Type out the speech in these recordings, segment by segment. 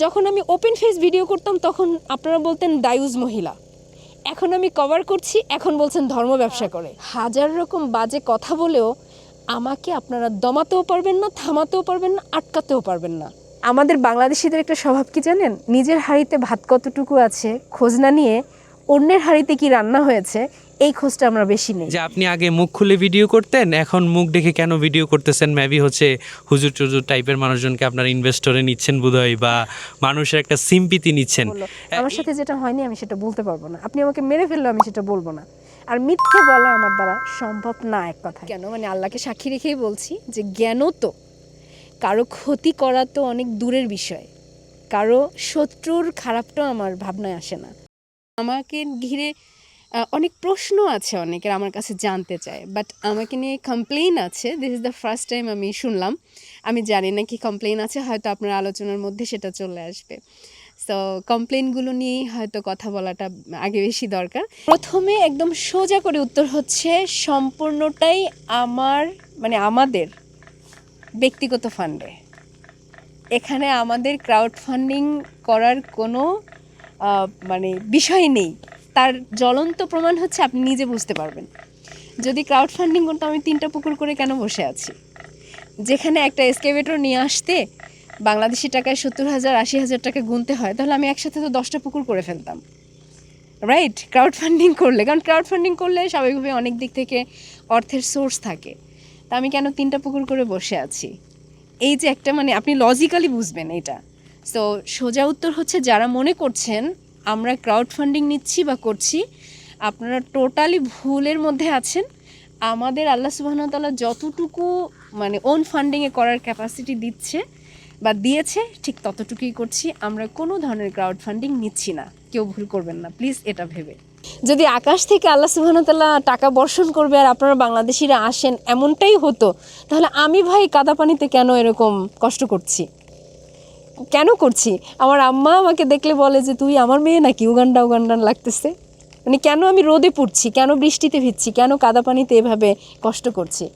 যখন আমি open face video করতাম, তখন আপনারা বলতেন দায়ুজ মহিলা। এখন আমি কভার করছি, এখন বলছেন ধর্ম ব্যবসা করে। হাজার রকম বাজে কথা বলেও আমাকে আপনারা দমাতেও পারবেন না, থামাতেও পারবেন না, আটকাতেও পারবেন না। আমাদের বাংলাদেশিদের একটা স্বভাব কি জানেন? নিজের হাঁড়িতে ভাত কতটুকু আছে খোঁজ না নিয়ে অন্যের হাঁড়িতে কি রান্না হয়েছে এই খোঁজটা আমরা বেশি নেই। যে আপনি আগে মুখ খুলে ভিডিও করতেন এখন মুখ দেখে কেন ভিডিও করতেছেন? মেবি হচ্ছে হুজুর টুজুর টাইপের মানুষজনকে আপনার ইনভেস্টরে নিচ্ছেন বোধহয় বা মানুষের একটা সিম্পিতি নিচ্ছেন। আমার সাথে যেটা হয়নি আমি সেটা বলতে পারব না। আপনি আমাকে মেরে ফেললে আমি সেটা বলব না। আর মিথ্যে বলা আমার দ্বারা সম্ভব না এক কথা কেন? মানে আল্লাহকে সাক্ষী রেখেই বলছি যে জ্ঞানও তো কারও ক্ষতি করা তো অনেক দূরের বিষয়। কারও শত্রুর খারাপটাও আমার ভাবনায় আসে না। আমাকে ঘিরে অনেক প্রশ্ন আছে অনেকের আমার কাছে জানতে চায় বাট আমাকে নিয়ে কমপ্লেন আছে this is the first time আমি শুনলাম। আমি জানি না কি কমপ্লেন আছে, হয়তো আপনার আলোচনার মধ্যে সেটা চলে আসবে। সো কমপ্লেনগুলো নিয়েই হয়তো কথা বলাটা আগে বেশি দরকার। প্রথমে একদম সোজা করে উত্তর হচ্ছে, সম্পূর্ণটাই আমার মানে আমাদের ব্যক্তিগত ফান্ডে এখানে আমাদের ক্রাউড ফান্ডিং করার কোনো মানে বিষয় নেই। তার জ্বলন্ত প্রমাণ হচ্ছে আপনি নিজে বুঝতে পারবেন। যদি ক্রাউড ফান্ডিং করতে আমি তিনটা পুকুর করে কেন বসে আছি? যেখানে একটা এসকেভেটর নিয়ে আসতে বাংলাদেশি টাকায় সত্তর হাজার, আশি হাজার টাকা গুনতে হয়, তাহলে আমি একসাথে তো দশটা পুকুর করে ফেলতাম। রাইট ক্রাউড ফান্ডিং করলে। কারণ ক্রাউড ফান্ডিং করলে স্বাভাবিকভাবে অনেক দিক থেকে অর্থের সোর্স থাকে। তা আমি কেন তিনটা পুকুর করে বসে আছি? এই যে একটা মানে আপনি লজিক্যালি বুঝবেন এটা সো সোজা উত্তর হচ্ছে, যারা মনে করছেন আমরা ক্রাউড ফান্ডিং নিচ্ছি বা করছি, আপনারা টোটালি ভুলের মধ্যে আছেন। আমাদের আল্লাহ সুবাহতাল্লাহ যতটুকু মানে ওন ফান্ডিংয়ে করার ক্যাপাসিটি দিচ্ছে বা দিয়েছে, ঠিক ততটুকুই করছি। আমরা কোনো ধরনের ক্রাউড ফান্ডিং নিচ্ছি না। কেউ ভুল করবেন না প্লিজ এটা ভেবে। যদি আকাশ থেকে আল্লাহ সুবাহতাল্লাহ টাকা বর্ষণ করবে আর আপনারা বাংলাদেশিরা আসেন, এমনটাই হতো, তাহলে আমি ভাই কাদা পানিতে কেন এরকম কষ্ট করছি? কেন করছি? আমার আম্মা আমাকে দেখলে বলে যে, তুই আমার মেয়ে নাকি? উগান্ডা উগান্ডান লাগতেছে। মানে কেন আমি রোদে পড়ছি? কেন বৃষ্টিতে ভিজছি? কেন কাদা পানিতে এভাবে কষ্ট করছি?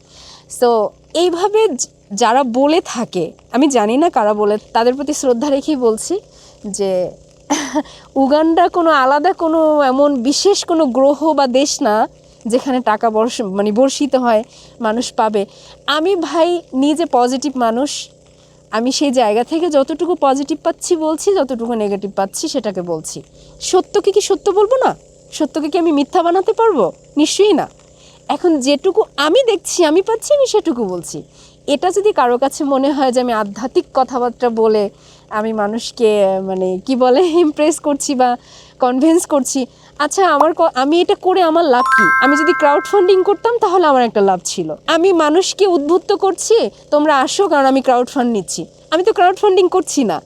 সো এইভাবে যারা বলে থাকে, আমি জানি না কারা বলে, তাদের প্রতি শ্রদ্ধা রেখেই বলছি যে, উগান্ডা কোনো আলাদা কোনো এমন বিশেষ কোনো গ্রহ বা দেশ না, যেখানে টাকা বর্ষ মানে বর্ষিত হয়, মানুষ পাবে। আমি ভাই নিজে পজিটিভ মানুষ আমি সেই জায়গা থেকে যতটুকু পজিটিভ পাচ্ছি বলছি, যতটুকু নেগেটিভ পাচ্ছি সেটাকে বলছি। সত্যকে কি সত্য বলব না? সত্যকে কি আমি মিথ্যা বানাতে পারব? নিশ্চয়ই না। এখন যেটুকু আমি দেখছি, আমি পাচ্ছি, আমি সেটুকু বলছি। এটা যদি কারও কাছে মনে হয় যে আমি আধ্যাত্মিক কথাবার্তা বলে আমি মানুষকে মানে কি বলে ইমপ্রেস করছি বা কনভিন্স করছি আচ্ছা আমার আমি এটা করে আমার লাভ কি? আমি যদি ক্রাউড ফান্ডিং করতাম, তাহলে আমার একটা লাভ ছিল। আমি মানুষকে উদ্বুদ্ধ করছি, তোমরা আসো, কারণ আমি ক্রাউড ফান্ড নিচ্ছি। আমি তো ক্রাউড ফান্ডিং করছি না।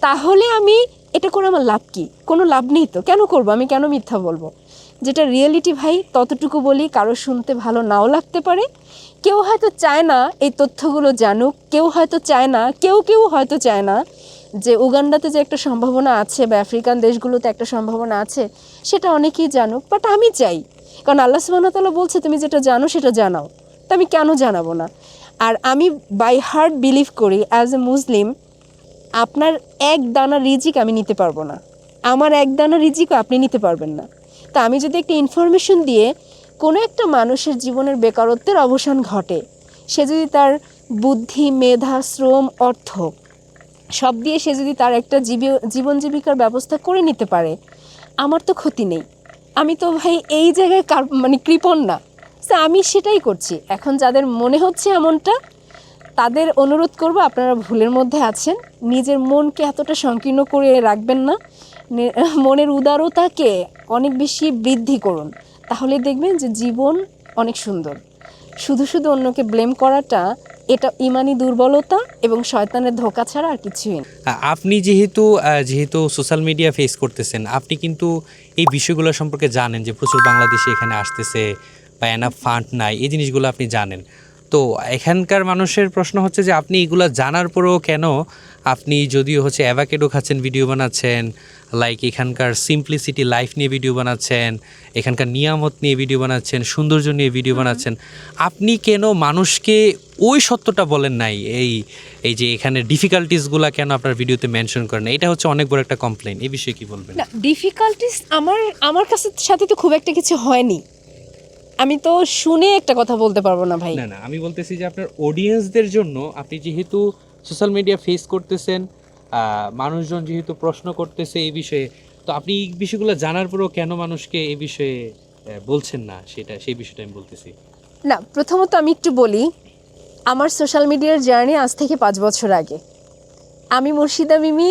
তাহলে আমি এটা করে আমার লাভ কি? কোনো লাভ নেই তো? কেন করব? আমি কেন মিথ্যা বলব? যেটা রিয়েলিটি ভাই, ততটুকু বলি, কারও শুনতে ভালো নাও লাগতে পারে। কেউ হয়তো চায় না এই তথ্যগুলো জানুক, কেউ হয়তো চায় না, কেউ কেউ হয়তো চায় না যে উগান্ডাতে যে একটা সম্ভাবনা আছে বা আফ্রিকান দেশগুলোতে একটা সম্ভাবনা আছে, সেটা অনেকেই জানুক বাট আমি চাই। কারণ আল্লাহ সুবাহতাল্লাহ বলছে, তুমি যেটা জানো সেটা জানাও। তো আমি কেন জানাব না? আর আমি বাই হার্ট বিলিভ করি অ্যাজ এ মুসলিম আপনার এক দানা রিজিক আমি নিতে পারব না। আমার এক দানা রিজিকও আপনি নিতে পারবেন না। তা আমি যদি একটা ইনফরমেশন দিয়ে কোনো একটা মানুষের জীবনের বেকারত্বের অবসান ঘটে, সে যদি তার বুদ্ধি, মেধা, শ্রম, অর্থ সব দিয়ে সে যদি তার একটা জীবী, জীবন জীবিকার ব্যবস্থা করে নিতে পারে, আমার তো ক্ষতি নেই। আমি তো ভাই এই জায়গায় কার মানে কৃপণ না। সো আমি সেটাই করছি। এখন যাদের মনে হচ্ছে এমনটা, তাদের অনুরোধ করব আপনারা ভুলের মধ্যে আছেন। নিজের মনকে এতটা সংকীর্ণ করে রাখবেন না। মনের উদারতাকে অনেক বেশি বৃদ্ধি করুন। তাহলে দেখবেন যে জীবন অনেক সুন্দর। শুধু শুধু অন্যকে ব্লেম করাটা এটা ইমানি দুর্বলতা এবং শয়তানের ধোকা ছাড়া আর কিছুই না। আপনি যেহেতু যেহেতু সোশ্যাল মিডিয়া ফেস করতেছেন, আপনি কিন্তু এই বিষয়গুলো সম্পর্কে জানেন যে প্রচুর বাংলাদেশি এখানে আসতেছে বা এনা ফান্ড নাই, এই জিনিসগুলো আপনি জানেন। তো এখানকার মানুষের প্রশ্ন হচ্ছে যে আপনি এগুলো জানার পরেও কেন আপনি যদিও হচ্ছে অ্যাভাকেডো খাচ্ছেন ভিডিও বানাচ্ছেন লাইক এখানকার সিম্পলিসিটি লাইফ নিয়ে ভিডিও বানাচ্ছেন এখানকার নিয়ামত নিয়ে ভিডিও বানাচ্ছেন সৌন্দর্য নিয়ে ভিডিও বানাচ্ছেন আপনি কেন মানুষকে ওই সত্যটা বলেন নাই? এই এই যে এখানে ডিফিকাল্টিসগুলো কেন আপনার ভিডিওতে মেনশন করেন? এটা হচ্ছে অনেক বড় একটা কমপ্লেন এই বিষয়ে কি বলবেন? ডিফিকাল্টিস আমার আমার কাছে সাথে তো খুব একটা কিছু হয়নি। আমি তো শুনে একটা কথা বলতে পারব না ভাই। না না আমি বলতেছি যে আপনার অডিয়েন্সদের জন্য আপনি যেহেতু সোশ্যাল মিডিয়া ফেস করতেছেন মানুষজন যেহেতু প্রশ্ন করতেছে এই বিষয়ে তো আপনি এই বিষয়গুলো জানার পরেও কেন মানুষকে এই বিষয়ে বলছেন না? সেটা সেই বিষয়টা আমি বলতেছি। না প্রথমত আমি একটু বলি আমার সোশ্যাল মিডিয়ার জার্নি আজ থেকে পাঁচ বছর আগে। আমি মুর্শিদা মিমি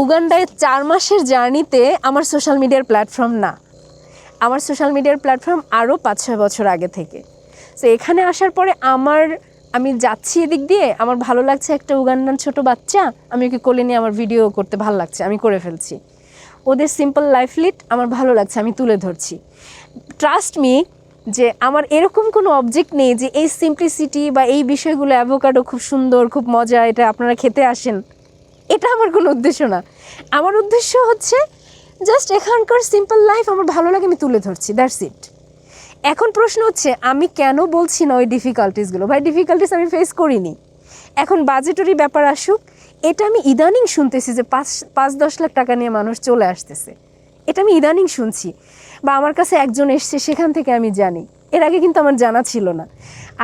উগান্ডায় চার মাসের জার্নিতে আমার সোশ্যাল মিডিয়ার প্ল্যাটফর্ম না। আমার সোশ্যাল মিডিয়ার প্ল্যাটফর্ম আরও পাঁচ ছয় বছর আগে থেকে। তো এখানে আসার পরে আমার, আমি যাচ্ছি এদিক দিয়ে, আমার ভালো লাগছে একটা উগান্ডান ছোট বাচ্চা, আমি ওকে কোলে নিয়ে আমার ভিডিও করতে ভালো লাগছে, আমি করে ফেলছি। ওদের সিম্পল লাইফ লিড আমার ভালো লাগছে, আমি তুলে ধরছি। ট্রাস্ট মি যে আমার এরকম কোনো অবজেক্ট নেই যে এই সিম্পলিসিটি বা এই বিষয়গুলো অ্যাভোকাডো খুব সুন্দর, খুব মজা, এটা আপনারা খেতে আসেন। এটা আমার কোনো উদ্দেশ্য না। আমার উদ্দেশ্য হচ্ছে জাস্ট এখানকার সিম্পল লাইফ আমার ভালো লাগে, আমি তুলে ধরছি দ্যাটস ইট এখন প্রশ্ন হচ্ছে, আমি কেন বলছি না ওই ডিফিকাল্টিসগুলো ভাই ডিফিকাল্টিস আমি ফেস করিনি। এখন বাজেটরি ব্যাপার আসুক, এটা আমি ইদানিং শুনতেছি যে পাঁচ পাঁচ, দশ লাখ টাকা নিয়ে মানুষ চলে আসতেছে। এটা আমি ইদানিং শুনছি। বা আমার কাছে একজন এসছে, সেখান থেকে আমি জানি। এর আগে কিন্তু আমার জানা ছিল না।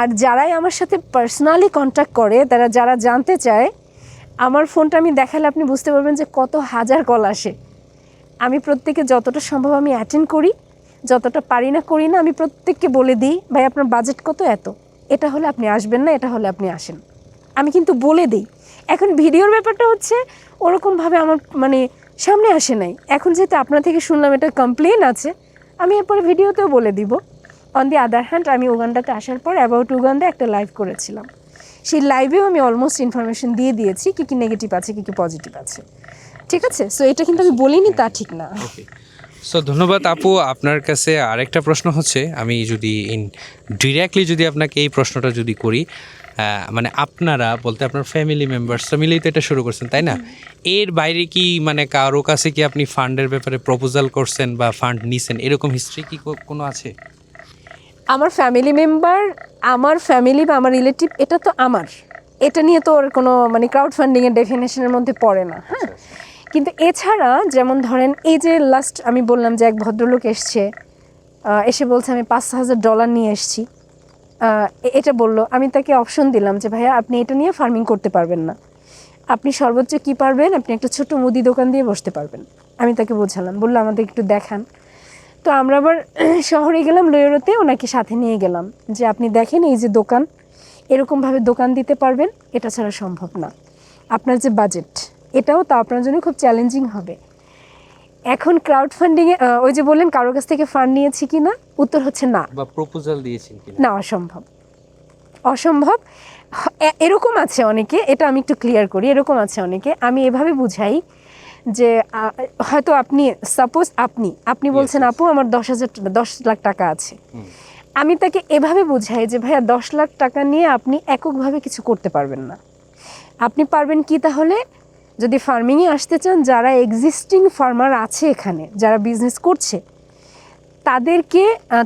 আর যারাই আমার সাথে পার্সোনালি কন্ট্যাক্ট করে, তারা, যারা জানতে চায়, আমার ফোনটা আমি দেখালে আপনি বুঝতে পারবেন যে কত হাজার কল আসে। আমি প্রত্যেকে যতটা সম্ভব আমি অ্যাটেন্ড করি, যতটা পারি না করি না আমি প্রত্যেককে বলে দিই, ভাই, আপনার বাজেট কত এত? এটা হলে আপনি আসবেন না, এটা হলে আপনি আসেন। আমি কিন্তু বলে দিই। এখন ভিডিওর ব্যাপারটা হচ্ছে, ওরকমভাবে আমার মানে সামনে আসে নাই। এখন যেহেতু আপনার থেকে শুনলাম এটা কমপ্লেন আছে, আমি এরপরে ভিডিওতেও বলে দিব। অন দি আদার হ্যান্ড আমি উগান্ডাতে আসার পর অ্যাবাউট উগান্ডা একটা লাইভ করেছিলাম। সেই লাইভেও আমি অলমোস্ট ইনফরমেশন দিয়ে দিয়েছি, কী কী নেগেটিভ আছে, কী কী পজিটিভ আছে। ঠিক আছে সো এটা কিন্তু আমি বলিনি তা ঠিক না। সো ধন্যবাদ আপু। আপনার কাছে আরেকটা প্রশ্ন হচ্ছে আমি যদি ইন ডিরেক্টলি যদি আপনাকে এই প্রশ্নটা যদি করি মানে আপনারা বলতে আপনার ফ্যামিলি মেম্বার্স মিলেই তো এটা শুরু করছেন তাই না? এর বাইরে কি মানে কারও কাছে কি আপনি ফান্ডের ব্যাপারে প্রপোজাল করছেন বা ফান্ড নিছেন? এরকম হিস্ট্রি কি কোনো আছে? আমার ফ্যামিলি মেম্বার আমার ফ্যামিলি বা আমার রিলেটিভ এটা তো আমার। এটা নিয়ে তো ওর কোনো মানে ক্রাউড ফান্ডিংয়ের ডেফিনেশনের মধ্যে পড়ে না হ্যাঁ? কিন্তু এছাড়া যেমন ধরেন এই যে লাস্ট আমি বললাম যে এক ভদ্রলোক এসছে এসে বলছে, আমি পাঁচ হাজার ডলার নিয়ে এসছি। এটা বলল। আমি তাকে অপশন দিলাম যে, ভাইয়া, আপনি এটা নিয়ে ফার্মিং করতে পারবেন না। আপনি সর্বোচ্চ কি পারবেন? আপনি একটা ছোট মুদি দোকান দিয়ে বসতে পারবেন। আমি তাকে বোঝালাম, বলল, আমাদের একটু দেখান। তো আমরা আবার শহরে গেলাম লয়েরোতে ওনাকে সাথে নিয়ে গেলাম যে, আপনি দেখেন এই যে দোকান, এরকমভাবে দোকান দিতে পারবেন, এটা ছাড়া সম্ভব না। আপনার যে বাজেট এটাও তা আপনার জন্য খুব চ্যালেঞ্জিং হবে। এখন ক্রাউড ফান্ডিংয়ে ওই যে বললেন কারোর কাছ থেকে ফান্ড নিয়েছি কি না উত্তর হচ্ছে না। বা প্রপোজাল দিয়েছেন কিনা? না অসম্ভব। অসম্ভব? এরকম আছে অনেকে এটা আমি একটু ক্লিয়ার করি এরকম আছে অনেকে। আমি এভাবে বুঝাই যে হয়তো আপনি সাপোজ আপনি আপনি বলছেন আপু আমার দশ হাজার দশ লাখ টাকা আছে। আমি তাকে এভাবে বুঝাই যে ভাইয়া দশ লাখ টাকা নিয়ে আপনি এককভাবে কিছু করতে পারবেন না। আপনি পারবেন কি তাহলে? যদি ফার্মিংয়ে আসতে চান যারা এক্সিস্টিং ফার্মার আছে এখানে যারা বিজনেস করছে তাদেরকে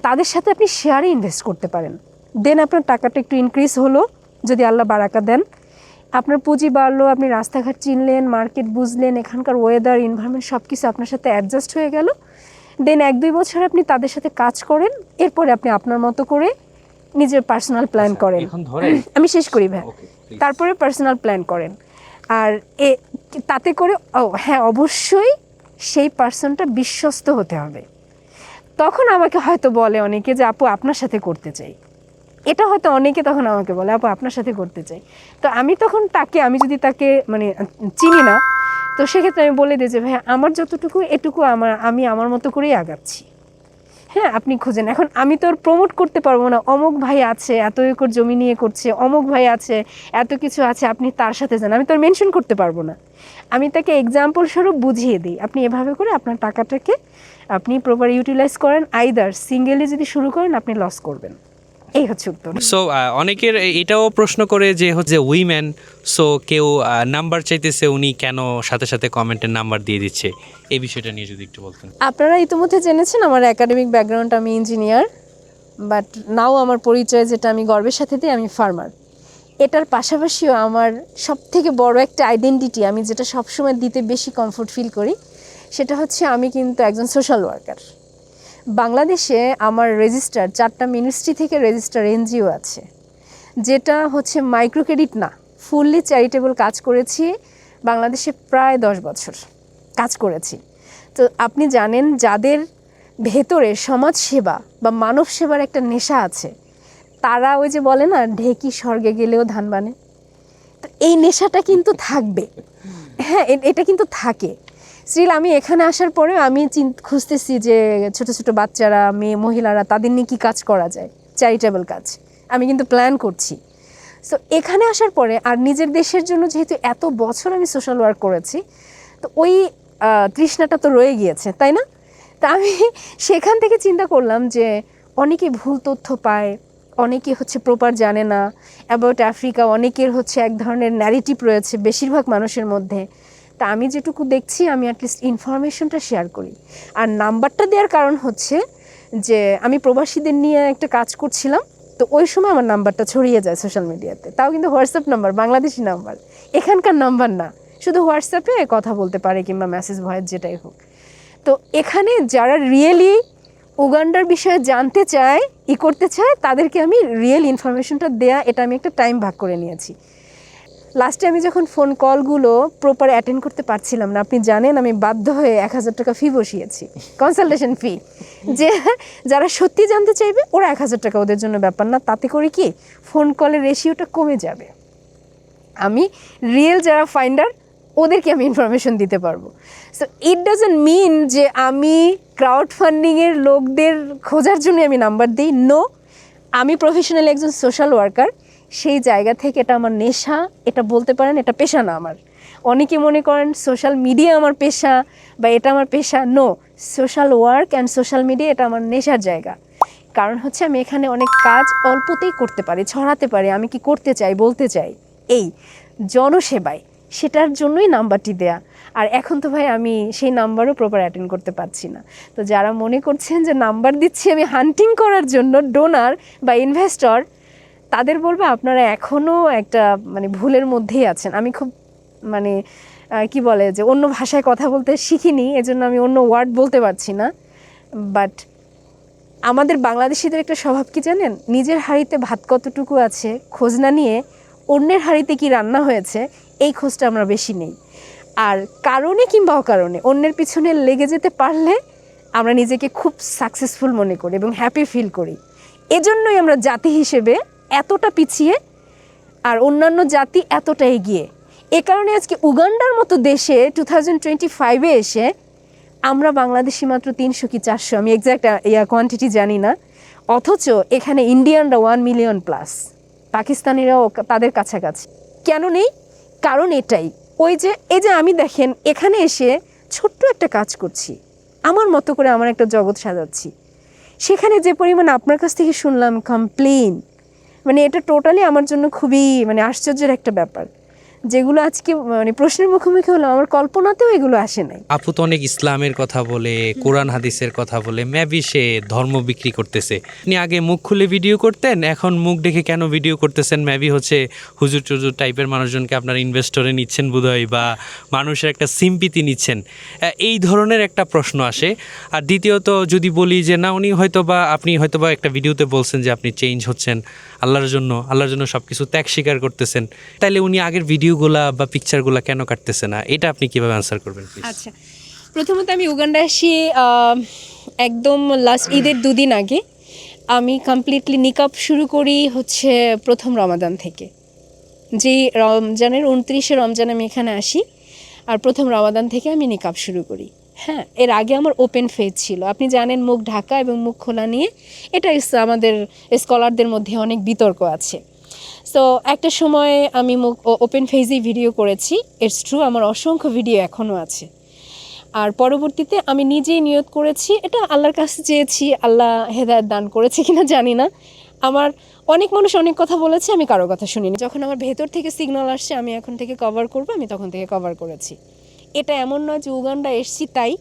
তাদের সাথে আপনি শেয়ারে ইনভেস্ট করতে পারেন। দেন আপনার টাকাটা একটু ইনক্রিজ হলো যদি আল্লাহ বারাকা দেন। আপনার পুঁজি বাড়লো আপনি রাস্তাঘাট চিনলেন মার্কেট বুঝলেন এখানকার ওয়েদার এনভায়রনমেন্ট সব কিছু আপনার সাথে অ্যাডজাস্ট হয়ে গেল। দেন এক দুই বছর আপনি তাদের সাথে কাজ করেন এরপরে আপনি আপনার মতো করে নিজের পার্সোনাল প্ল্যান আচ্ছা, করেন। আমি শেষ করি ভাই। তারপরে পার্সোনাল প্ল্যান করেন। আর এ, তাতে করে, ও হ্যাঁ অবশ্যই সেই পার্সনটা বিশ্বস্ত হতে হবে। তখন আমাকে হয়তো বলে অনেকে যে, আপু, আপনার সাথে করতে চাই। এটা হয়তো অনেকে তখন আমাকে বলে, আপু, আপনার সাথে করতে চাই। তো আমি তখন তাকে, আমি যদি তাকে মানে চিনি না, তো সেক্ষেত্রে আমি বলে দিই যে ভাই আমার যতটুকু, এটুকু আমার, আমি আমার মতো করেই আগাচ্ছি। হ্যাঁ আপনি খোঁজেন। এখন আমি তো আর প্রমোট করতে পারব না। অমুক ভাই আছে, এত একর জমি নিয়ে করছে, অমুক ভাই আছে, এত কিছু আছে, আপনি তার সাথে যান। আমি তো আর মেনশন করতে পারব না। আমি তাকে এক্সাম্পল স্বরূপ বুঝিয়ে দিই। আপনি এভাবে করে আপনার টাকাটাকে আপনি প্রপার ইউটিলাইজ করেন। আইদার সিঙ্গেলে যদি শুরু করেন, আপনি লস করবেন। এই হচ্ছে উত্তর। সো অনেকের এটাও প্রশ্ন করে যে হচ্ছে উইমেন সো কেউ নাম্বার চাইতেছে উনি কেন সাথে সাথে কমেন্টের নাম্বার দিয়ে দিচ্ছে। এই বিষয়টা নিয়ে যদি একটু বলতেন। আপনারা ইতিমধ্যে জেনেছেন আমার একাডেমিক ব্যাকগ্রাউন্ড আমি ইঞ্জিনিয়ার বাট নাও আমার পরিচয় যেটা আমি গর্বের সাথে দিই আমি ফার্মার এটার পাশাপাশিও আমার সব থেকে বড় একটা আইডেন্টিটি আমি যেটা সবসময় দিতে বেশি কমফোর্ট ফিল করি সেটা হচ্ছে আমি কিন্তু একজন সোশ্যাল ওয়ার্কার বাংলাদেশে আমার রেজিস্টার চারটা মিনিস্ট্রি থেকে রেজিস্টার এনজিও আছে, যেটা হচ্ছে মাইক্রো ক্রেডিট না ফুললি চ্যারিটেবল কাজ করেছি বাংলাদেশে প্রায় দশ বছর কাজ করেছি। তো আপনি জানেন যাদের ভেতরে সমাজ সেবা বা মানব সেবার একটা নেশা আছে, তারা ওই যে বলে না, ঢেকি স্বর্গে গেলেও ধান বানে। তো এই নেশাটা কিন্তু থাকবে। হ্যাঁ এটা কিন্তু থাকে। স্টিল আমি এখানে আসার পরে আমি খুঁজতেছি যে ছোট ছোট বাচ্চারা, মেয়ে, মহিলারা, তাদের নিয়ে কী কাজ করা যায় চ্যারিটেবল কাজ। আমি কিন্তু প্ল্যান করছি। সো এখানে আসার পরে আর নিজের দেশের জন্য যেহেতু এত বছর আমি সোশ্যাল ওয়ার্ক করেছি, তো ওই তৃষ্ণাটা তো রয়ে গিয়েছে, তাই না? তা আমি সেখান থেকে চিন্তা করলাম যে অনেকে ভুল তথ্য পায়, অনেকে হচ্ছে প্রপার জানে না অ্যাবাউট আফ্রিকা অনেকের হচ্ছে এক ধরনের ন্যারেটিভ রয়েছে বেশিরভাগ মানুষের মধ্যে। তা আমি যেটুকু দেখছি, আমি অ্যাটলিস্ট ইনফরমেশনটা শেয়ার করি। আর নাম্বারটা দেওয়ার কারণ হচ্ছে যে, আমি প্রবাসীদের নিয়ে একটা কাজ করছিলাম, তো ওই সময় আমার নাম্বারটা ছড়িয়ে যায় সোশ্যাল মিডিয়াতে তাও কিন্তু হোয়াটসঅ্যাপ নাম্বার, বাংলাদেশি নাম্বার। এখানকার নাম্বার না। শুধু হোয়াটসঅ্যাপে কথা বলতে পারে কিংবা মেসেজ ভয়েস যেটাই হোক। তো এখানে যারা রিয়েলি উগান্ডার বিষয়ে জানতে চায়, ই করতে চায়, তাদেরকে আমি রিয়েল ইনফরমেশনটা দেয়া, এটা আমি একটা টাইম ভাগ করে নিয়েছি। লাস্টে আমি যখন ফোন কলগুলো প্রপার অ্যাটেন্ড করতে পারছিলাম না, আপনি জানেন আমি বাধ্য হয়ে এক হাজার টাকা ফি বসিয়েছি কনসালটেশন ফি যে যারা সত্যি জানতে চাইবে, ওরা এক হাজার টাকা ওদের জন্য ব্যাপার না, তাতে করে কি ফোন কলের রেশিওটা কমে যাবে। আমি রিয়েল যারা ফাইন্ডার ওদেরকে আমি ইনফরমেশন দিতে পারব। সো ইট ডাজেন্ট মিন যে আমি ক্রাউড ফান্ডিংয়ের লোকদের খোঁজার জন্য আমি নাম্বার দিই নো আমি প্রফেশনালি একজন সোশ্যাল ওয়ার্কার সেই জায়গা থেকে এটা আমার নেশা, এটা বলতে পারেন এটা পেশা না আমার। অনেকে মনে করেন সোশ্যাল মিডিয়া আমার পেশা বা এটা আমার পেশা। No social work and social media এটা আমার নেশার জায়গা। কারণ হচ্ছে আমি এখানে অনেক কাজ অল্পতেই করতে পারি, ছড়াতে পারি, আমি কি করতে চাই, বলতে চাই। এই জনসেবায় সেটার জন্যই নাম্বারটি দেয়া। আর এখন তো ভাই আমি সেই নাম্বারও প্রপার অ্যাটেন্ড করতে পারছি না। তো যারা মনে করছেন যে নাম্বার দিচ্ছি আমি হান্টিং করার জন্য ডোনার বা ইনভেস্টর তাদের বলব আপনারা এখনও একটা মানে ভুলের মধ্যেই আছেন। আমি খুব মানে কি বলে যে অন্য ভাষায় কথা বলতে শিখিনি, এজন্য আমি অন্য ওয়ার্ড বলতে পারছি না। বাট আমাদের বাংলাদেশিদের একটা স্বভাব কি জানেন? নিজের হাঁড়িতে ভাত কতটুকু আছে খোঁজ না নিয়ে অন্যের হাঁড়িতে কি রান্না হয়েছে, এই খোঁজটা আমরা বেশি নেই। আর কারণে কিংবা অকারণে, অন্যের পিছনে লেগে যেতে পারলে আমরা নিজেকে খুব সাকসেসফুল মনে করি এবং হ্যাপি ফিল করি। এজন্যই আমরা জাতি হিসেবে এতটা পিছিয়ে আর অন্যান্য জাতি এতটা এগিয়ে। এ কারণে আজকে উগান্ডার মতো দেশে টু থাউজেন্ড টোয়েন্টি ফাইভে এসে আমরা বাংলাদেশি মাত্র তিনশো কি চারশো, আমি এক্স্যাক্ট ইয়া কোয়ান্টিটি জানি না। অথচ এখানে ইন্ডিয়ানরা ওয়ান মিলিয়ন প্লাস পাকিস্তানিরাও তাদের কাছাকাছি। কেন নেই? কারণ এটাই, ওই যে, এই যে আমি দেখেন, এখানে এসে ছোট্ট একটা কাজ করছি। আমার মতো করে আমার একটা জগৎ সাজাচ্ছি। সেখানে যে পরিমাণ আপনার কাছ থেকে শুনলাম কমপ্লেন মানে এটা টোটালি আমার জন্য খুবই মানে আশ্চর্যের একটা ব্যাপার। যেগুলো আজকে মানে প্রশ্নের মুখোমুখি হলো আমার কল্পনাতেও এগুলো আসে নাই। আপু তো অনেক ইসলামের কথা বলে, কোরআন হাদিসের কথা বলে ম্যাবি সে ধর্ম বিক্রি করতেছে। আপনি আগে মুখ খুলে ভিডিও করতেন, এখন মুখ দেখে কেন ভিডিও করতেছেন? ম্যাবি হচ্ছে হুজুর টুজুর টাইপের মানুষজনকে আপনার ইনভেস্টরে নিচ্ছেন বোধহয়, বা মানুষের একটা সিম্পিতি নিচ্ছেন। এই ধরনের একটা প্রশ্ন আসে। আর দ্বিতীয়ত, যদি বলি যে, না, উনি হয়তো বা আপনি হয়তো বা একটা ভিডিওতে বলছেন যে, আপনি চেঞ্জ হচ্ছেন, আল্লাহর জন্য আল্লাহর জন্য সব কিছু ত্যাগ স্বীকার করতেছেন। তাইলে উনি আগের ভিডিওগুলা বা পিকচারগুলা কেন কাটতেছে না? এটা আপনি কীভাবে আনসার করবেন আচ্ছা। প্রথমত আমি উগান্ডা আসি একদম লাস্ট ঈদের দুদিন আগে। আমি কমপ্লিটলি নিকাপ শুরু করি হচ্ছে প্রথম রমাদান থেকে। যে রমজানের উনত্রিশে রমজান আমি এখানে আসি, আর প্রথম রমাদান থেকে আমি নিকাপ শুরু করি। হ্যাঁ এর আগে আমার ওপেন ফেজ ছিল। আপনি জানেন মুখ ঢাকা এবং মুখ খোলা নিয়ে, এটা আমাদের স্কলারদের মধ্যে অনেক বিতর্ক আছে। সো একটা সময় আমি মুখ ওপেন ফেজেই ভিডিও করেছি। ইটস ট্রু আমার অসংখ্য ভিডিও এখনও আছে। আর পরবর্তীতে আমি নিজেই নিয়ত করেছি, এটা আল্লাহর কাছে চেয়েছি, আল্লাহ হেদায়ত দান করেছে কিনা জানি না। আমার অনেক মানুষ অনেক কথা বলেছে, আমি কারও কথা শুনিনি। যখন আমার ভেতর থেকে সিগন্যাল আসছে, আমি এখন থেকে কভার করব, আমি তখন থেকে কভার করেছি। এটা এমন নয় যে উগান্ডা এসছি তাই,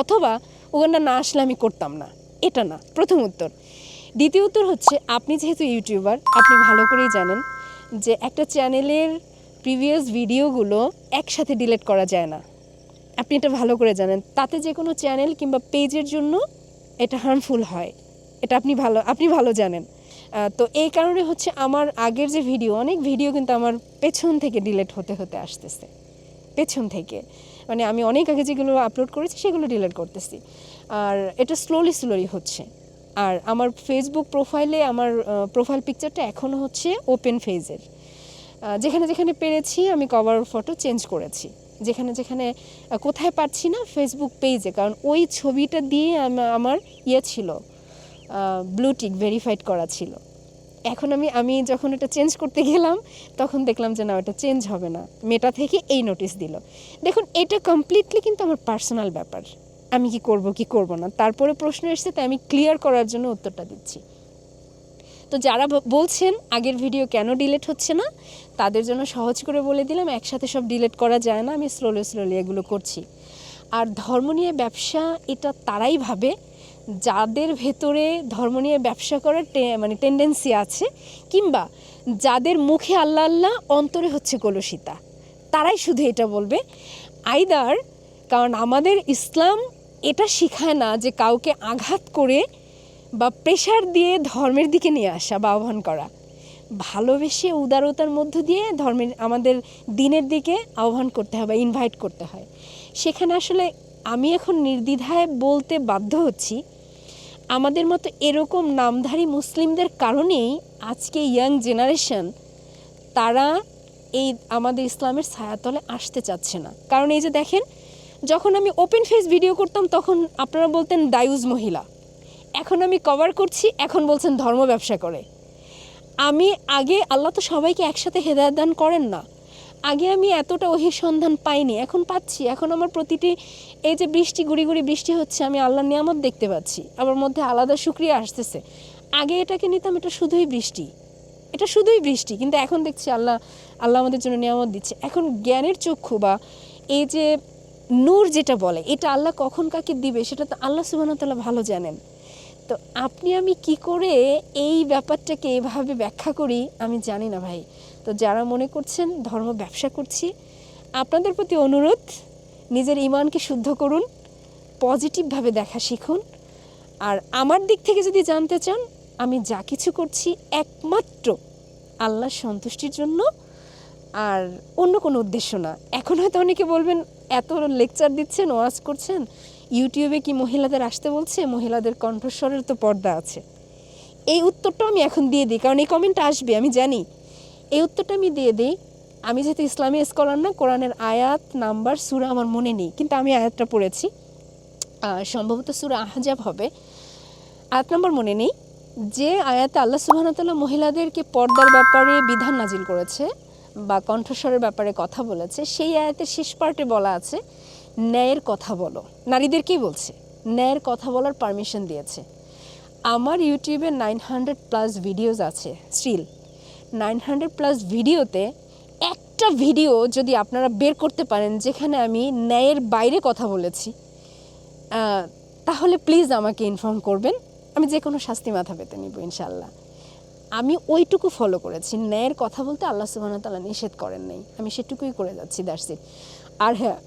অথবা উগান্ডা না আসলে আমি করতাম না। এটা না, প্রথম উত্তর। দ্বিতীয় উত্তর হচ্ছে, আপনি যেহেতু ইউটিউবার, আপনি ভালো করেই জানেন যে একটা চ্যানেলের প্রিভিয়াস ভিডিওগুলো একসাথে ডিলেট করা যায় না। আপনি এটা ভালো করে জানেন। তাতে যে কোনো চ্যানেল কিংবা পেজের জন্য এটা হার্মফুল হয়। এটা আপনি ভালো আপনি ভালো জানেন। তো এই কারণে হচ্ছে আমার আগের যে ভিডিও, অনেক ভিডিও কিন্তু আমার পেছন থেকে ডিলেট হতে হতে আসতেছে। পেছন থেকে। মানে আমি অনেক আগে যেগুলো আপলোড করেছি, সেগুলো ডিলেট করতেছি। আর এটা স্লোলি স্লোলি হচ্ছে। আর আমার ফেসবুক প্রোফাইলে আমার প্রোফাইল পিকচারটা এখনও হচ্ছে ওপেন ফেজের যেখানে যেখানে পেরেছি, আমি কভার ফটো চেঞ্জ করেছি। যেখানে যেখানে কোথায় পারছি না ফেসবুক পেজে কারণ ওই ছবিটা দিয়ে আমার ইয়ে ছিল ব্লুটিক ভেরিফাইড করা ছিল। এখন আমি আমি যখন এটা চেঞ্জ করতে গেলাম, তখন দেখলাম যে না, ওটা চেঞ্জ হবে না। মেটা থেকে এই নোটিশ দিল। দেখুন, এটা কমপ্লিটলি কিন্তু আমার পার্সোনাল ব্যাপার। আমি কি করব কি করব না? তারপরে প্রশ্ন এসেছে, তাই আমি ক্লিয়ার করার জন্য উত্তরটা দিচ্ছি। তো যারা বলছেন, আগের ভিডিও কেন ডিলেট হচ্ছে না, তাদের জন্য সহজ করে বলে দিলাম, একসাথে সব ডিলেট করা যায় না, আমি স্লোলি স্লোলি এগুলো করছি। আর ধর্ম নিয়ে ব্যবসা, এটা তারাই ভাবে। যাদের ভেতরে ধর্ম নিয়ে ব্যবসা করার মানে টেন্ডেন্সি আছে, কিংবা যাদের মুখে আল্লাহ আল্লাহ, অন্তরে হচ্ছে কলুষিতা, তারাই শুধু এটা বলবে। আইদার কারণ আমাদের ইসলাম এটা শেখায় না যে কাউকে আঘাত করে বা প্রেশার দিয়ে ধর্মের দিকে নিয়ে আসা বা আহ্বান করা। ভালোবেসে উদারতার মধ্য দিয়ে ধর্মের, আমাদের দিনের দিকে আহ্বান করতে হয় বা ইনভাইট করতে হয়। সেখানে আসলে আমি এখন নির্দ্বিধায় বলতে বাধ্য হচ্ছি, আমাদের মতো এরকম নামধারী মুসলিমদের কারণেই আজকে ইয়াং জেনারেশন তারা এই আমাদের ইসলামের ছায়াতলে আসতে চাচ্ছে না। কারণ এই যে দেখেন যখন আমি ওপেন ফেস ভিডিও করতাম, তখন আপনারা বলতেন দায়ুজ মহিলা। এখন আমি কভার করছি, এখন বলছেন ধর্ম ব্যবসা করে। আমি আগে, আল্লাহ তো সবাইকে একসাথে হেদায়ত দান করেন না। আগে আমি এতটা ওহির সন্ধান পাইনি, এখন পাচ্ছি। এখন আমার প্রতিটি, এই যে বৃষ্টি, গুড়ি গুড়ি বৃষ্টি হচ্ছে, আমি আল্লাহর নিয়ামত দেখতে পাচ্ছি। আমার মধ্যে আলাদা শুক্রিয়া আসতেছে। আগে এটাকে নিতাম, এটা শুধুই বৃষ্টি। এটা শুধুই বৃষ্টি, কিন্তু এখন দেখছি আল্লাহ আল্লাহ আমাদের জন্য নিয়ামত দিচ্ছে। এখন জ্ঞানের চক্ষু বা এই যে নূর যেটা বলে, এটা আল্লাহ কখন কাকে দিবে সেটা তো আল্লাহ সুবাহতাল্লাহ ভালো জানেন। তো আপনি আমি কি করে এই ব্যাপারটাকে এভাবে ব্যাখ্যা করি আমি জানি না ভাই। তো যারা মনে করছেন ধর্ম ব্যবসা করছি, আপনাদের প্রতি অনুরোধ, নিজের ইমানকে শুদ্ধ করুন পজিটিভভাবে দেখা শিখুন। আর আমার দিক থেকে যদি জানতে চান, আমি যা কিছু করছি একমাত্র আল্লাহর সন্তুষ্টির জন্য আর অন্য কোনো উদ্দেশ্য না। এখন হয়তো অনেকে বলবেন, এত লেকচার দিচ্ছেন, ওয়াজ করছেন, ইউটিউবে কি মহিলাদের আসতে বলছে? মহিলাদের কণ্ঠস্বরের তো পর্দা আছে। এই উত্তরটা আমি এখন দিয়ে দিই, কারণ এই কমেন্ট আসবে, আমি জানি। এই উত্তরটা আমি দিয়ে দিই, আমি যেহেতু ইসলামী স্কলার না, কোরআনের আয়াত নাম্বার, সুরা আমার মনে নেই, কিন্তু আমি আয়াতটা পড়েছি। সম্ভবত সুরা আহজাব হবে। আয়াত নম্বর মনে নেই, যে আয়াতে আল্লাহ সুবাহতাল্লাহ মহিলাদেরকে পর্দার ব্যাপারে বিধান নাজিল করেছে বা কণ্ঠস্বরের ব্যাপারে কথা বলেছে, সেই আয়াতের শেষ পার্টে বলা আছে, ন্যায়ের কথা বলো। নারীদেরকেই বলছে? ন্যায়ের কথা বলার পারমিশন দিয়েছে। আমার ইউটিউবে নাইন হান্ড্রেড প্লাস ভিডিওস আছে স্টিল নাইন হান্ড্রেড প্লাস ভিডিওতে একটা ভিডিও যদি আপনারা বের করতে পারেন, যেখানে আমি ন্যায়ের বাইরে কথা বলেছি তাহলে প্লিজ আমাকে ইনফর্ম করবেন। আমি যে কোনো শাস্তি মাথা পেতে নিব ইনশাল্লাহ আমি ওইটুকু ফলো করেছি। ন্যায়ের কথা বলতে আল্লাহ সুবাহ তালা নিষেধ করেন নাই। আমি সেটুকুই করে যাচ্ছি দ্যাটস আর হ্যাঁ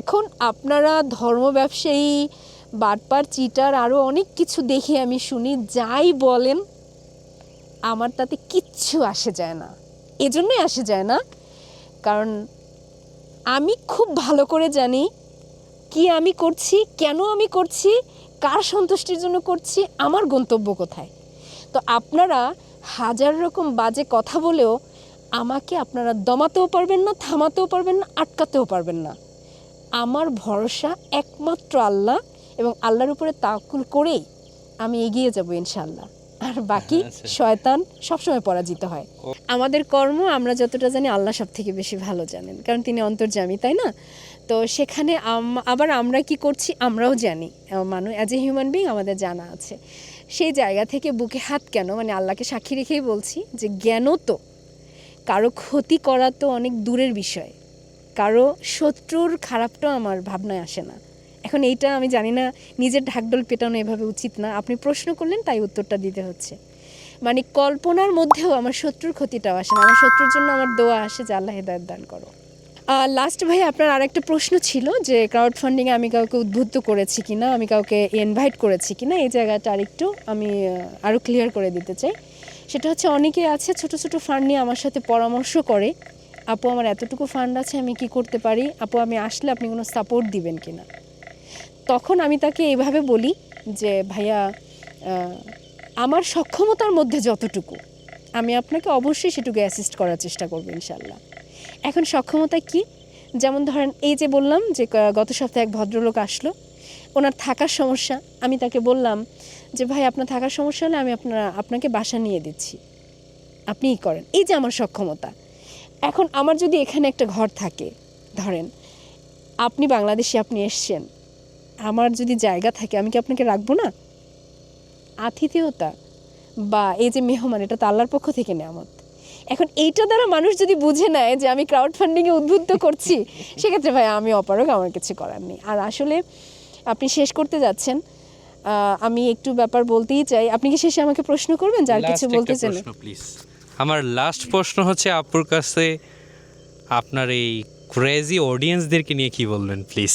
এখন আপনারা ধর্ম ব্যবসায়ী, বাটপার, চিটার আরও অনেক কিছু দেখি আমি শুনি, যাই বলেন, আমার তাতে কিচ্ছু আসে যায় না। এজন্যই আসে যায় না। কারণ আমি খুব ভালো করে জানি কি আমি করছি, কেন আমি করছি, কার সন্তুষ্টির জন্য করছি, আমার গন্তব্য কোথায়। তো আপনারা হাজার রকম বাজে কথা বলেও আমাকে আপনারা দমাতেও পারবেন না থামাতেও পারবেন না আটকাতেও পারবেন না। আমার ভরসা একমাত্র আল্লাহ এবং আল্লাহর উপরে তাকুল করেই আমি এগিয়ে যাব ইনশাল্লাহ আর বাকি আচ্ছা। শয়তান সবসময় পরাজিত হয়। আমাদের কর্ম আমরা যতটা জানি আল্লাহ সব থেকে বেশি ভালো জানেন কারণ তিনি অন্তর্জামী তাই না? তো সেখানে আবার আমরা কি করছি আমরাও জানি। মানুষ অ্যাজ এ হিউম্যান বিং আমাদের জানা আছে। সেই জায়গা থেকে বুকে হাত কেন? মানে আল্লাহকে সাক্ষী রেখেই বলছি যে জ্ঞানও তো, কারও ক্ষতি করা তো অনেক দূরের বিষয়। কারও শত্রুর খারাপটাও আমার ভাবনায় আসে না। এখন এইটা আমি জানি না, নিজের ঢাকডোল পেটানো এভাবে উচিত না। আপনি প্রশ্ন করলেন, তাই উত্তরটা দিতে হচ্ছে। মানে কল্পনার মধ্যেও আমার শত্রুর ক্ষতিটাও আসে না। আমার শত্রুর জন্য আমার দোয়া আসে যে আল্লাহ হেদায়ত দান করো। লাস্ট ভাই, আপনার আরেকটা প্রশ্ন ছিল যে ক্রাউড ফান্ডিংয়ে আমি কাউকে উদ্বুদ্ধ করেছি কিনা, আমি কাউকে ইনভাইট করেছি কিনা, এই জায়গাটা আরেকটু আমি আরও ক্লিয়ার করে দিতে চাই। সেটা হচ্ছে অনেকে আছে, ছোট ছোট ফান্ড নিয়ে আমার সাথে পরামর্শ করে, আপু, আমার এতটুকু ফান্ড আছে, আমি কি করতে পারি? আপু, আমি আসলে আপনি কোনো সাপোর্ট দিবেন কিনা? তখন আমি তাকে এইভাবে বলি যে, ভাইয়া আমার সক্ষমতার মধ্যে যতটুকু, আমি আপনাকে অবশ্যই সেটুকু অ্যাসিস্ট করার চেষ্টা করব ইনশাল্লাহ এখন সক্ষমতা কি? যেমন ধরেন, এই যে বললাম যে গত সপ্তাহে এক ভদ্রলোক আসলো। ওনার থাকার সমস্যা, আমি তাকে বললাম যে, ভাই, আপনার থাকার সমস্যা হলে আমি আপনার, আপনাকে বাসা নিয়ে দিচ্ছি। আপনিই করেন। এই যে আমার সক্ষমতা। এখন আমার যদি এখানে একটা ঘর থাকে, ধরেন, আপনি বাংলাদেশে আপনি এসছেন, আমার যদি জায়গা থাকে, আমি কি আপনাকে রাখব না? আতিথেয়তা বা এই যে মেহমান, এটা তো আল্লাহর পক্ষ থেকে নেয়ামত। এখন এইটা দ্বারা মানুষ যদি বুঝে নেয় যে আমি ক্রাউড ফান্ডিংয়ে উদ্বুদ্ধ করছি সেক্ষেত্রে ভাই আমি অপারক আমার কিছু করার নেই। আর আসলে আপনি শেষ করতে যাচ্ছেন আমি একটু ব্যাপার বলতেই চাই। আপনি কি শেষে আমাকে প্রশ্ন করবেন? যার কিছু বলতে চান প্লিজ আমার লাস্ট প্রশ্ন হচ্ছে আপুর কাছে আপনার এই ক্রেজি অডিয়েন্সদেরকে নিয়ে কি বলবেন প্লিজ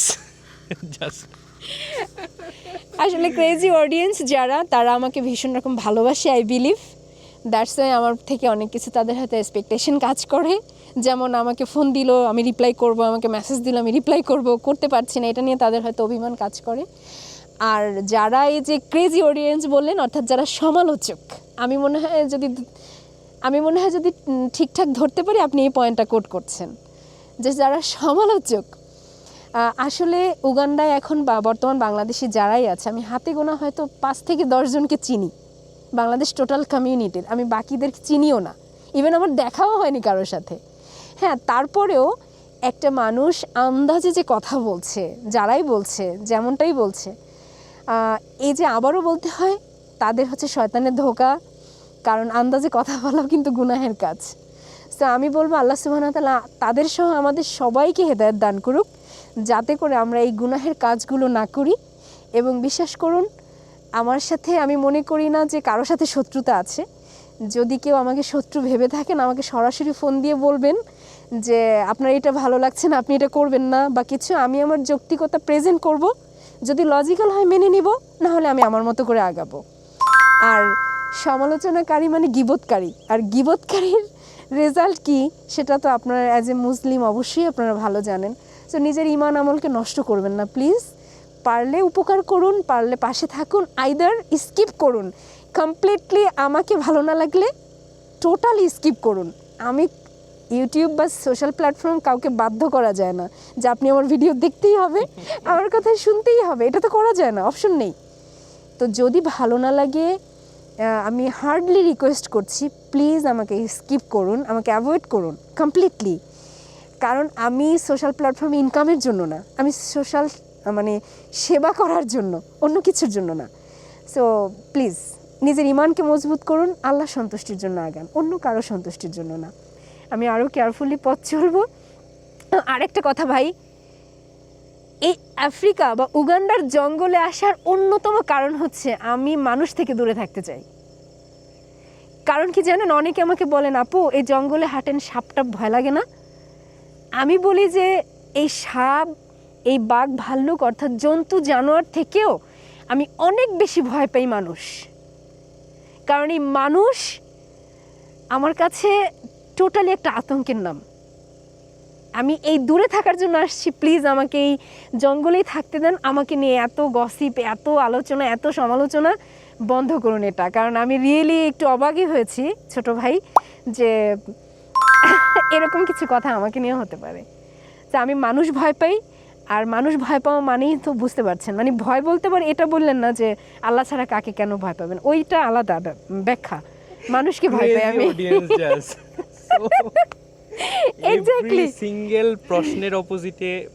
জাস্ট আসলে ক্রেজি অডিয়েন্স যারা তারা আমাকে ভীষণ রকম ভালোবাসে আই বিলিভ দ্যাটস ওয়াই আমার থেকে অনেক কিছু তাদের হাতে এক্সপেকটেশন কাজ করে। যেমন আমাকে ফোন দিল, আমি রিপ্লাই করব, আমাকে মেসেজ দিল, আমি রিপ্লাই করব, করতে পারছি না, এটা নিয়ে তাদের হয়তো অভিমান কাজ করে। আর যারা এই যে ক্রেজি অডিয়েন্স বললেন, অর্থাৎ যারা সমালোচক, আমি মনে হয় যদি, আমি মনে হয় যদি ঠিকঠাক ধরতে পারি, আপনি এই পয়েন্টটা কোট করছেন। যে যারা সমালোচক আসলে উগান্ডায় এখন বা বর্তমান বাংলাদেশে যারাই আছে, আমি হাতে গোনা হয়তো পাঁচ থেকে দশজনকে চিনি। বাংলাদেশ টোটাল কমিউনিটির আমি বাকিদের চিনিও না। ইভেন আমার দেখাও হয়নি কারোর সাথে। হ্যাঁ তারপরেও একটা মানুষ আন্দাজে যে কথা বলছে, যারাই বলছে, যেমনটাই বলছে এই যে আবারও বলতে হয়, তাদের হচ্ছে শয়তানের ধোকা, কারণ আন্দাজে কথা বলাও কিন্তু গুনাহের কাজ। তো আমি বলব আল্লাহ ওয়া তাদের সহ আমাদের সবাইকে হেদায়ত দান করুক, যাতে করে আমরা এই গুনাহের কাজগুলো না করি, এবং বিশ্বাস করুন আমার সাথে আমি মনে করি না যে কারোর সাথে শত্রুতা আছে। যদি কেউ আমাকে শত্রু ভেবে থাকেন, আমাকে সরাসরি ফোন দিয়ে বলবেন যে, আপনার এটা ভালো লাগছে না, আপনি এটা করবেন না। বা কিছু, আমি আমার যৌক্তিকতা প্রেজেন্ট করব। যদি লজিক্যাল হয়, মেনে নিব, না হলে আমি আমার মতো করে আগাবো। আর সমালোচনাকারী মানে গিবতকারী আর গিবতকারীর রেজাল্ট কি, সেটা তো আপনারা অ্যাজ এ মুসলিম অবশ্যই আপনারা ভালো জানেন। তো নিজের ইমান আমলকে নষ্ট করবেন না প্লিজ পারলে উপকার করুন পারলে পাশে থাকুন আইদার স্কিপ করুন। কমপ্লিটলি আমাকে ভালো না লাগলে টোটালি স্কিপ করুন। আমি ইউটিউব বা সোশ্যাল প্ল্যাটফর্ম কাউকে বাধ্য করা যায় না যে আপনি আমার ভিডিও দেখতেই হবে আমার কথা শুনতেই হবে এটা তো করা যায় না অপশন নেই। তো যদি ভালো না লাগে আমি হার্ডলি রিকোয়েস্ট করছি প্লিজ আমাকে স্কিপ করুন আমাকে অ্যাভয়েড করুন কমপ্লিটলি কারণ আমি সোশ্যাল প্ল্যাটফর্মে ইনকামের জন্য না আমি সোশ্যাল মানে সেবা করার জন্য, অন্য কিছুর জন্য না। সো প্লিজ নিজের ইমানকে মজবুত করুন, আল্লাহ সন্তুষ্টির জন্য আগান, অন্য কারও সন্তুষ্টির জন্য না। আমি আরও কেয়ারফুলি পথ চলবো। আরেকটা কথা ভাই, এই আফ্রিকা বা উগান্ডার জঙ্গলে আসার অন্যতম কারণ হচ্ছে আমি মানুষ থেকে দূরে থাকতে চাই। কারণ কি জানেন, অনেকে আমাকে বলেন, আপু, এই জঙ্গলে হাঁটেন সাপটা ভয় লাগে না? আমি বলি যে, এই সাপ এই বাঘ ভাল্লুক, অর্থাৎ জন্তু, জানোয়ার থেকেও আমি অনেক বেশি ভয় পাই মানুষ। কারণ এই মানুষ আমার কাছে টোটালি একটা আতঙ্কের নাম। আমি এই দূরে থাকার জন্য আসছি প্লিজ আমাকে এই জঙ্গলেই থাকতে দেন, আমাকে নিয়ে এত গসিপ এত আলোচনা, এত সমালোচনা বন্ধ করুন এটা। কারণ আমি রিয়েলি একটু অবাকই হয়েছি, ছোট ভাই, যে এরকম কিছু কথা আমাকে নিয়ে হতে পারে। তো আমি মানুষ ভয় পাই আর মানুষ ভয় পাওয়া মানেই তো বুঝতে পারছেন। মানে ভয় বলতে পারে এটা বললেন না যে আল্লাহ ছাড়া কাকে কেন ভয় পাবেন? ওইটা আলাদা ব্যাখ্যা। মানুষকে ভয় পাই আমি। এক্স্যাক্টলি সিঙ্গেল প্রশ্নের অপোজিটে